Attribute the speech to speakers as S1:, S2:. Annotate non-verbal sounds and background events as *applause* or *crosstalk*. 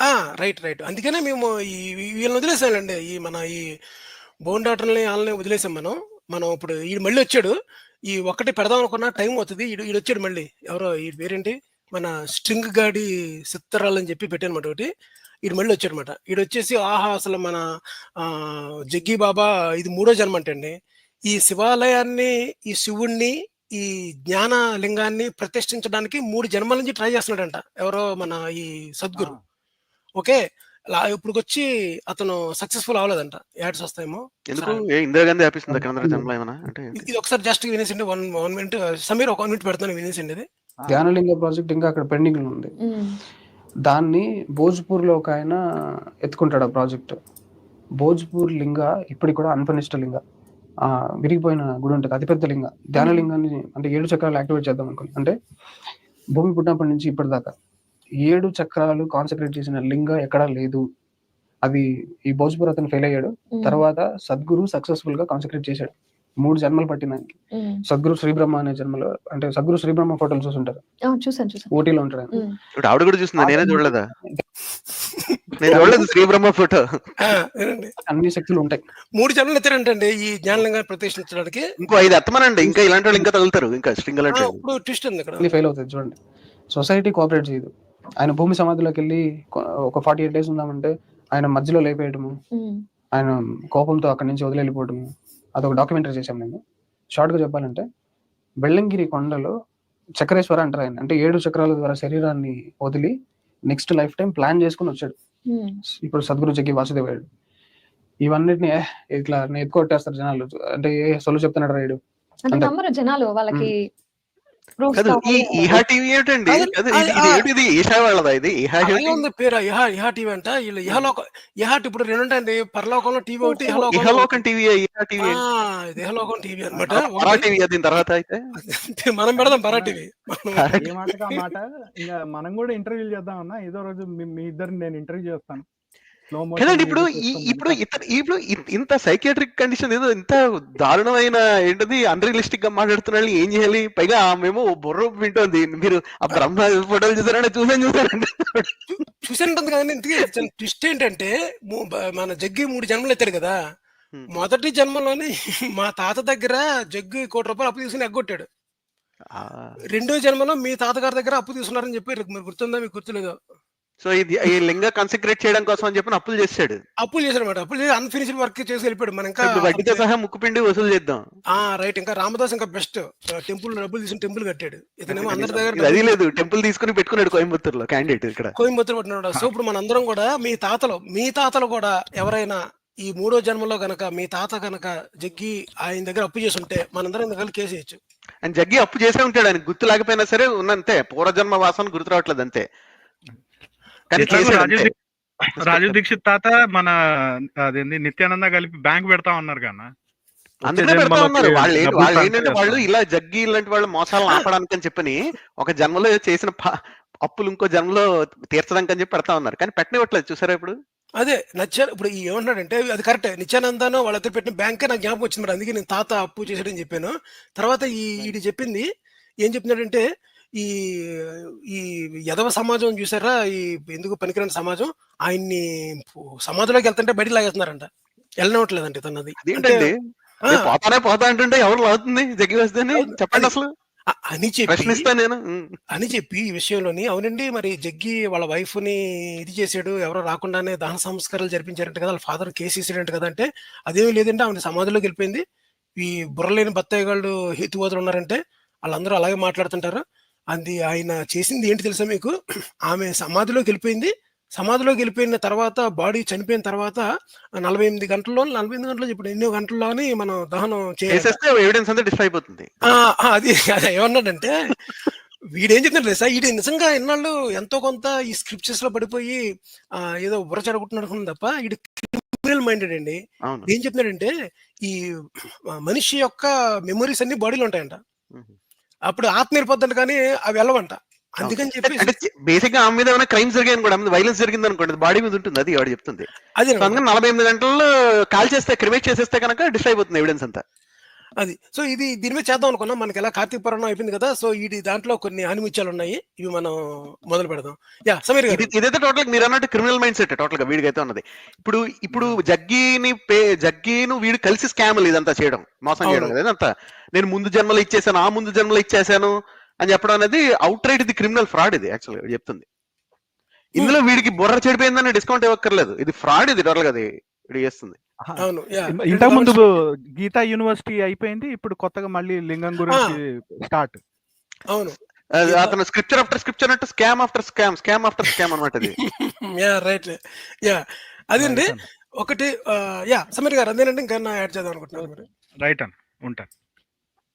S1: ఆ! Right. Right. అందుకనే మేము ఈ వీళ్ళని వదిలేసామండి. ఈ మన ఈ బోండాటర్లని ఆళ్ళని వదిలేసాం మనం. మనం ఇప్పుడు ఈడు మళ్ళీ వచ్చాడు. ఈ ఒక్కటి పెడదాం టైం అవుతది. ఈడు ఈడొచ్చాడు మళ్ళీ. ఎవరో ఈడి పేరేంటి? మన స్ట్రింగ్ గాడి సిత్తరాలని చెప్పి పెట్టానమాట ఒకటి. ఈడు మళ్ళీ వచ్చాడనమాట. ఈడొచ్చేసి ఆహా! అసలు మన ఆహ్, జగ్గి బాబా ఇది మూడో జన్మంటండి. ఈ శివాలయాన్ని, ఈ శివుడిని, ఈ జ్ఞాన లింగాన్ని ప్రతిష్ఠించడానికి 3 జన్మల నుంచి ట్రై చేస్తున్నాడంట. ఎవరో మన ఈ
S2: ఆ!
S1: సద్గురు. ఓకే. లా ఇప్పటికొచ్చి అతను సక్సెస్‌ఫుల్ అవ్వలేదంట. యాడ్స్ వస్తాయేమో.
S2: ఇందిరాగాంధీ? అంటే
S1: ఇది ఒకసారి జస్ట్ వినేసిండి. 1, 1 మినిట్ సమీర్ ఒక 1 మినిట్ పెడతాను ఇది.
S2: ఆ!
S3: ధ్యానలింగ ప్రాజెక్ట్ ఇంకా అక్కడ పెండింగ్‌లో ఉంది. దాన్ని భోజ్‌పూర్‌లో ఒకాయన ఎత్తుకుంటాడు ఆ ప్రాజెక్ట్. భోజ్‌పూర్ లింగ ఇప్పటికి కూడా అన్‌ఫినిష్డ్ లింగ. విరిగిపోయిన గుడి ఉంటది. అతిపెద్ద లింగ. ధ్యానలింగాన్ని అంటే 7 చక్రాలు యాక్టివేట్ చేద్దాం అనుకున్నా. అంటే భూమి పుట్టినప్పటి నుంచి ఇప్పటిదాకా 7 చక్రాలు కాన్సంట్రేట్ చేసిన లింగ ఎక్కడా లేదు. అది ఈ భోజ్‌పూర్ అతను ఫెయిల్ అయ్యాడు. తర్వాత సద్గురు సక్సెస్‌ఫుల్‌గా కాన్సంట్రేట్ చేశాడు. 3 జన్మలు.
S4: హ్మ్.
S3: సద్గురు శ్రీ బ్రహ్మ అనే జన్మలో అంటే సద్గురు శ్రీ బ్రహ్మ ఫోటోలు చూసుంటారు.
S4: ఆ! చూసాను. చూసాను.
S3: ఓటీలో ఉంటాడు
S2: ఆవిడ కూడా చూసిందా? నేనే చూడలేదా? *laughs* నేను చూడలేదు శ్రీ బ్రహ్మ ఫోటో.
S3: అన్ని శక్తులు ఉంటాయి.
S1: 3 జన్మలు ఎత్తారంటండి ఈ జ్ఞానలింగాన్ని ప్రతిష్ఠించడానికి.
S2: ఇంకో 5 ఎత్తమనండి. ఇంకా ఇలాంటి వాళ్ళు ఇంకా తగులుతారు. ఇంకా స్ట్రింగ్.
S1: ఇప్పుడు ట్విస్ట్ ఉంది ఇక్కడ.
S3: అన్ని ఫెయిల్ అవుతాయి చూడండి. సొసైటీ కోఆపరేట్ చేయదు. ఆయన భూమి సమాధిలోకెళ్ళి కొ ఒక 48 డేస్ ఉందామంటే ఆయన మధ్యలో లేపేయడము.
S4: హ్మ్.
S3: ఆయన కోపంతో అక్కడి నుంచి వదిలి వెళ్ళిపోవడము. అదొక డాక్యుమెంటరీ చేశాం మేము. షార్ట్‌గా చెప్పాలంటే బెల్లంగిరి కొండలో చక్రేశ్వర అంటారు ఆయన. అంటే 7 చక్రాల ద్వారా శరీరాన్ని వదిలి నెక్స్ట్ లైఫ్ టైమ్ ప్లాన్ చేసుకొని వచ్చాడు. ఇప్పుడు సద్గురు జగ్గి వాసుదేవయ్యుడు. ఇవన్నిటిని! ఇట్లా ఎత్తుకొట్టేస్తారు జనాలు. అంటే ఏ సొల్లు చెప్తున్నాడురా ఈడు.
S4: అంటే నమ్మరు జనాలు. వాళ్ళకి
S2: కాదు. ఈ టీవీ ఏంటండి? ఇది ఇది వాళ్ళదా?
S1: ఉంది పేరు. ఇహా ఇహా టీవీ అంట. ఈళ్ళు ఇహలోక ఇహా ఇప్పుడు 2 ఉంటాయండి. పరలోకంలో టీవీ ఒకటి,
S2: ఇహలోకం! టీవీ?
S1: ఇది ఇహలోకం టీవీ
S2: పరా టీవీయా దీని తర్వాత అయితే? *laughs*
S1: మనం పెడదాం పరా టీవీ. మనం
S2: పరా
S5: ఏ
S2: టీవీ.
S5: మాటకి ఆ మాట ఇంక మనం కూడా ఇంటర్వ్యూలు చేద్దాం అన్న ఏదో రోజు మీ ఇద్దరిని నేను ఇంటర్వ్యూ చేస్తాను
S2: కదండి ఇప్పుడు ఇప్పుడు ఇప్పుడు ఇంత సైకియాట్రిక్ కండిషన్ ఏదో ఇంత దారుణమైన ఏంటది అన్రియలిస్టిక్గా మాట్లాడుతున్న వాళ్ళని ఏం చేయాలి పైగా మేము బుర్ర వింటోంది మీరు ఆ బ్రహ్మ ఫోటోలు చూసారంటే చూసాను చూసారండి
S1: చూ చూసానుంటుంది కదండీ. ట్విస్ట్ ఏంటంటే మన జగ్గి 3 జన్మలు ఎత్తాడు కదా! మొదటి జన్మలోని మా తాత దగ్గర జగ్గు రూ. 1,00,00,000 అప్పు తీసుకొని ఎగ్గొట్టాడు.
S2: ఆ.
S1: రెండో జన్మలో మీ తాతగారి దగ్గర అప్పు తీసుకున్నారని చెప్పి గుర్తుందా? మీకు గుర్తులేదో?
S2: సో ఇది ఈ లింగ కన్సక్రేట్ చేయడం కోసం అని చెప్పి అప్పులు చేశాడు
S1: అప్పులు చేశాడన్నమాట. అప్పులు చేసి అన్‌ఫినిష్డ్ వర్క్ చేసి వెళ్ళిపోయాడు. మనం ఇంకా
S2: వడ్డీతో సహా ముక్కు పిండి వసూలు చేద్దాం
S1: ఆ! రైట్. ఇంకా రామదాస్ ఇంకా బెస్ట్. టెంపుల్ డబ్బులు తీసుకొని టెంపుల్ కట్టాడు. ఇతనేమో అందరి దగ్గర
S2: అది లేదు టెంపుల్ తీసుకుని పెట్టుకున్నాడు కోయంబత్తూరులో క్యాండిడేట్ ఇక్కడ
S1: కోయంబత్తూర్ పట్టినాడు. సో ఇప్పుడు మనందరం కూడా మీ తాతలు, మీ తాతలు కూడా ఎవరైనా ఈ మూడో జన్మలో గనక మీ తాత గనక జగ్గి ఆయన దగ్గర అప్పు చేసుంటే మనందరం దగ్గర కేసేయొచ్చు.
S2: అండ్ జగ్గి అప్పు చేసే ఉంటాడు ఆయన గుర్తు లేకపోయినా సరే ఉన్నంతే పూర్వజన్మ వాసన గుర్తు రావట్లేదు అంతే
S6: రాజీవ్ దీక్షిత్ రాజీవ్ దీక్షిత్ తాత మన అదేంది నిత్యానంద కలిపి బ్యాంక్ పెడతా ఉన్నారు కన్నా.
S2: పెడతా ఉన్నారు. వాళ్ళు ఏంటంటే ఇలా జగ్గి ఇలాంటి వాళ్ళు మోసాలను ఆపడానికి అని చెప్పని ఒక జన్మలో చేసిన ప- అప్పులు ఇంకో జన్మలో తీర్చడానికి అని చెప్పి పెడతా ఉన్నారు. కానీ పెట్టనివ్వట్లేదు. చూసారా ఇప్పుడు?
S1: అదే నచ్చ ఇప్పుడు ఏమంటున్నాడంటే అది కరెక్టే. నిత్యానందను వాళ్ళిద్దరు పెట్టిన బ్యాంకే నాకు జ్ఞాపకం వచ్చింది మరి. అందుకే నేను తాత అప్పు చేశాడని చెప్పాను. తర్వాత ఈ ఈడు చెప్పింది ఏం చెప్తున్నాడంటే ఈ ఈ యదవ సమాజం చూసారా? ఈ ఎందుకు పనికిరాని సమాజం ఆయన్ని సమాధిలోకి వెళ్తుంటే బయటికి లాగేస్తున్నారంట.
S2: అదేంటండి
S1: ఆ!
S2: నేను పోతానే పోతా అంటుంటే ఎవరు లాగుతుంది జగ్గి వస్తేనే. చెప్పండి అసలు
S1: అని చెప్పి
S2: నేను.
S1: అని చెప్పి ఈ విషయంలోని అవునండి మరి జగ్గి వాళ్ళ వైఫ్‌ని ఇది చేసాడు. ఎవరో రాకుండానే దహన సంస్కారాలు జరిపించారంట కదా! వాళ్ళ ఫాదర్ కేస్ ఏసాడంట కదా! అంటే అదేమీ లేదండి ఆమె సమాధిలోకి వెళ్ళిపోయింది. ఈ బుర్రలేని బత్తాయి గాళ్ళు హేతువాదులు ఉన్నారంటే ఆళ్ళందరూ అలాగే మాట్లాడుతుంటారు. అది ఆయన చేసింది ఏంటి తెలుసా మీకు? ఆమె సమాధిలోకి వెళ్ళిపోయింది. సమాధిలోకి వెళ్ళిపోయిన తర్వాత బాడీ చనిపోయిన తర్వాత 48 గంటల్లో 48 గంటల్లో ఇప్పుడు ఎన్నో గంటల్లోని మనం దహనం.
S2: చేసేస్తే ఎవిడెన్స్ అంతా డిస్ట్రాయ్ అయిపోతుంది!
S1: అది ఏమన్నాడంటే వీడేం చెప్తున్నాడు తెలుసా? ఈడు నిజంగా ఇన్నాళ్ళు ఎంతో కొంత ఈ స్క్రిప్చర్స్‌లో పడిపోయి ఆహ్, ఏదో బుర్ర చెడగొట్టుకున్నాడు అనుకున్నాను తప్ప ఈడు క్రిమినల్ మైండెడ్ అండి. ఏం చెప్తున్నాడంటే ఈ మనిషి యొక్క మెమోరీస్ అన్నీ బాడీలో ఉంటాయంట. అప్పుడు ఆత్మ వెళ్ళిపోద్దంట కానీ అవి వెళ్ళవంట. అందుకని
S2: అంటే బేసిక్గా ఆమె మీద ఏమైనా క్రైమ్స్ జరిగాయి అనుకోండి వైలెన్స్ జరిగింది అనుకోండి బాడీ మీద ఉంటుంది అది వాడు చెప్తుంది. అందుకని నలభై ఎనిమిది గంటల్లో కాల్ చేస్తే క్రిమేట్ చేసేస్తే కనుక డిస్ట్రాయ్ అయిపోతుంది ఎవిడెన్స్ అంతా
S1: అది. సో ఇది దీని మీద చేద్దాం అనుకున్నాం. మనకి ఎలా కార్తీక పురాణం అయిపోయింది కదా సో ఇది దాంట్లో కొన్ని ఆనిముత్యాలు ఉన్నాయి. ఇవి మనం మొదలు పెడదాం. యా సమీర్ గారు.
S2: ఇది ఇదైతే టోటల్ మీరు అన్నట్టు క్రిమినల్ మైండ్ సెట్ టోటల్గా వీడికైతే ఉన్నది. ఇప్పుడు ఇప్పుడు జగ్గిని పే జగ్గిను వీడు కలిసి స్కామ్లు ఇదంతా చేయడం మోసం చేయడం. కదా ఇదంతా. నేను ముందు జన్మలో ఇచ్చేసాను ఆ ముందు జన్మలో ఇచ్చేసాను అని చెప్పడం అనేది అవుట్ రైట్ ఇది క్రిమినల్ ఫ్రాడ్ ఇది యాక్చువల్గా చెప్తుంది. ఇందులో వీడికి బుర్ర చెడిపోయిందని డిస్కౌంట్ ఇవ్వక్కర్లేదు. ఇది ఫ్రాడ్ ఇది టోటల్గా అది వీడు చేస్తుంది.
S5: ఇంతకు ముందు గీతా యూనివర్సిటీ అయిపోయింది. ఇప్పుడు కొత్తగా మళ్ళీ లింగం గురించి స్టార్ట్.
S1: అవును.
S2: అది అతను స్క్రిప్చర్ ఆఫ్టర్ స్క్రిప్చర్ అంటే scam after scam scam after scam అనమాట ఇది *laughs*
S1: యా రైట్. యా. అదండి ఒకటి యా సమీర్ గారు అదేనండి ఇంకా యాడ్ చేద్దాం అనుకుంటున్నారు మీరు.
S6: రైట్ అన్న. ఉంటాను.